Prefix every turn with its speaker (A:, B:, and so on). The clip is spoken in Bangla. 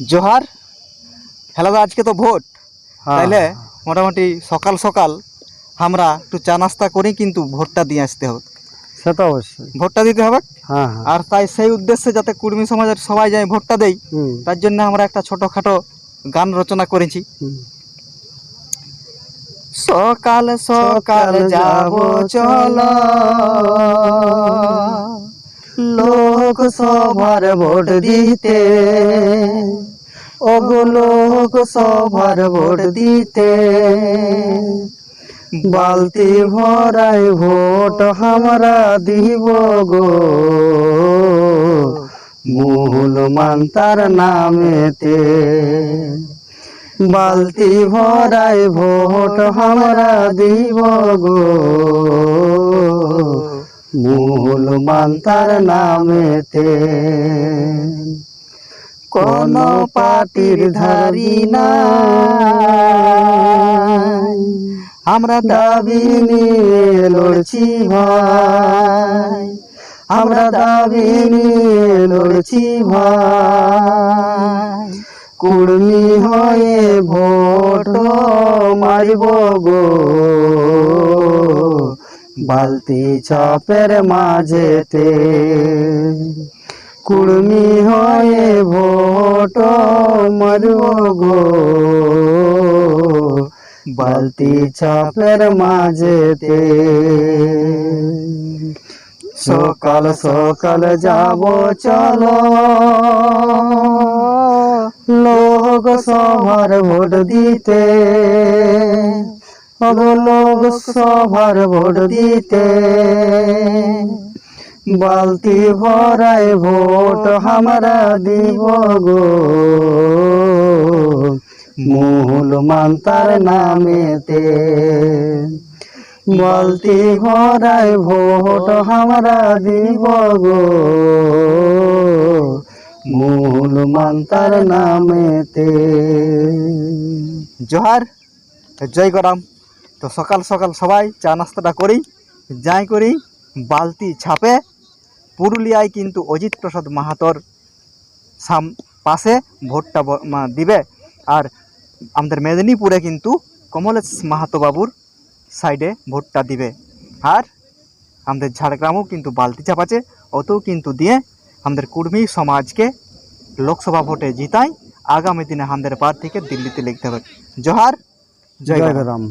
A: জোহার হ্যালো আজকে তো ভোট।
B: হ্যাঁ,
A: তাইলে মোটামুটি সকাল সকাল আমরা একটু চা নাস্তা করেই কিন্তু ভোটটা দিয়ে আসতে হবে।
B: সে তো অবশ্যই।
A: ভোটটা দিতে হবে।
B: হ্যাঁ হ্যাঁ।
A: আর তাই সেই উদ্দেশ্যে যাতে কুর্মী সমাজের সবাই যায় ভোটটা দেই তার জন্য আমরা একটা ছোটখাটো গান রচনা করেছি। সকাল সকাল যাব চল। লোক সভার ভোট দিতে। ওগো লোক সভার ভোট দিতে।
B: বালতি ভরাই ভোট আমরা দিব গো। মূল মান্তার নামেতে। বালতি ভরাই ভোট আমরা দিব গো। মূল মান্তার নামেতে।
A: কোন পার্টির ধারি না আমরা দাবি নিয়ে লড়ছি ভাই। আমরা দাবি নিয়ে লড়ছি ভাই।
B: কুর্মি হয়ে ভোট মারিব গো। বালতি চাপের মাঝেতে কুর্মি হয়ে ভোট মারিব গো। বালতি চাপের মাঝেতে সকাল সকাল যাব চলো। লোক সভার ভোট দিতে ওগো লোক সভার ভোট দিতে। বালতি ভরাই ভোট আমরা দিব গো। মূল মান্তার নামেতে। বালতি ভরাই ভোট আমরা দিব গো। মূল মান্তার নামেতে।
A: জোহার জয় গরাম। তো সকাল সকাল সবাই চা নাস্তাটা করি যাই করি বালতি ছাপে পুরুলিয়ায় কিন্তু অজিত প্রসাদ মাহাতর সাম পাশে ভোটটা দিবে। আর আমাদের মেদিনীপুরে কিন্তু কমলেশ মাহাতো বাবুর সাইডে ভোটটা দিবে। আর আমাদের ঝাড়গ্রামেও কিন্তু বালতি চাপ আছে ওতেও কিন্তু দিয়ে আমাদের কুর্মী সমাজকে লোকসভা ভোটে জিতাই আগামী দিনে আমাদের প্রার্থীকে দিল্লিতে লিখতে হবে। জোহার জয়
B: জয় রাম।